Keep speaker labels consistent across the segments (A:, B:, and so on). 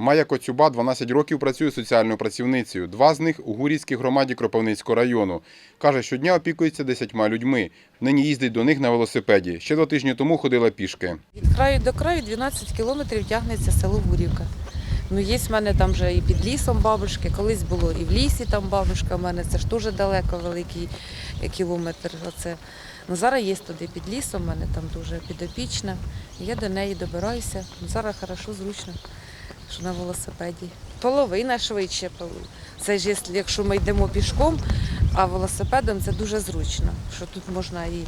A: Майя Коцюба 12 років працює соціальною працівницею. Два з них у Гурівській громаді Кропивницького району. Каже, щодня опікується десятьма людьми. Нині їздить до них на велосипеді. Ще два тижні тому ходила пішки.
B: Від краю до краю 12 кілометрів тягнеться село Гурівка. Ну, є в мене там вже і під лісом бабушки, колись було і в лісі там бабушка в мене, це ж дуже далеко, великий кілометр. Оце. Ну, зараз є туди під лісом, в мене там дуже підопічна. Я до неї добираюся. Ну, зараз хорошо, зручно, що на велосипеді. Половина швидше. Це ж якщо ми йдемо пішком, а велосипедом це дуже зручно, що тут можна і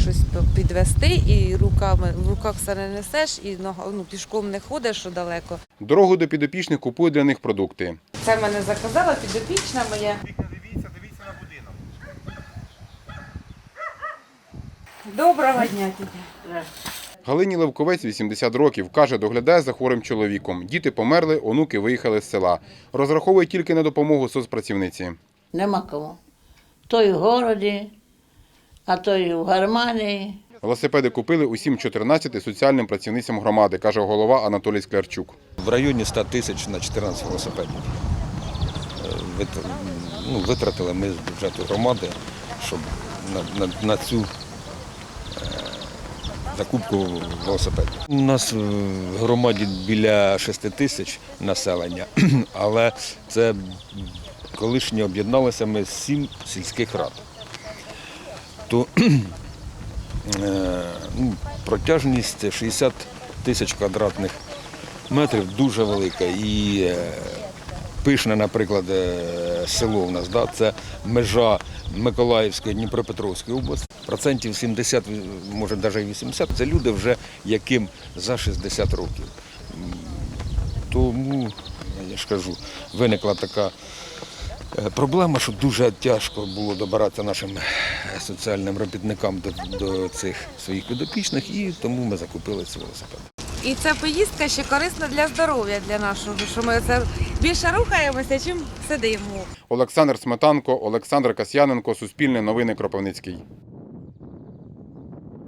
B: щось підвести, і руками в руках все не несеш, і нога, ну, пішком не ходиш що далеко.
A: Дорогу до підопічних купує для них продукти.
B: Це мене заказала підопічна моя.
A: Дивіться, дивіться на будинок.
B: Доброго дня, тітя.
A: Галині Левковець 80 років. Каже, доглядає за хворим чоловіком. Діти померли, онуки виїхали з села. Розраховує тільки на допомогу соцпрацівниці.
C: Нема кому. Той в городі, а той в Гарманії.
A: Велосипеди купили усім 14 соціальним працівницям громади, каже голова Анатолій Склярчук.
D: В районі 100 тисяч на 14 велосипедів. Е, ну, витратили ми з бюджету громади, щоб на, на, на цю е, закупку велосипедів. У нас в громаді біля 6 тисяч населення, але це колишнє об'єдналися ми з сім сільських рад. То е, ну, протяжність 60 тисяч квадратних метрів дуже велика. І е, пишне, наприклад, е, село у нас, да, це межа Миколаївської, Дніпропетровської області. Процентів 70, може навіть 80, це люди вже яким за 60 років. Тому, я ж кажу, виникла така е, проблема, що дуже тяжко було добиратися нашим е, соціальним робітникам до, до цих своїх підопічних, і тому ми закупили ці велосипеди.
B: І ця поїздка ще корисна для здоров'я для нашого, що ми це більше рухаємося, чим сидимо.
A: Олександр Сметанко, Олександр Касьяненко, Суспільне новини Кропивницький.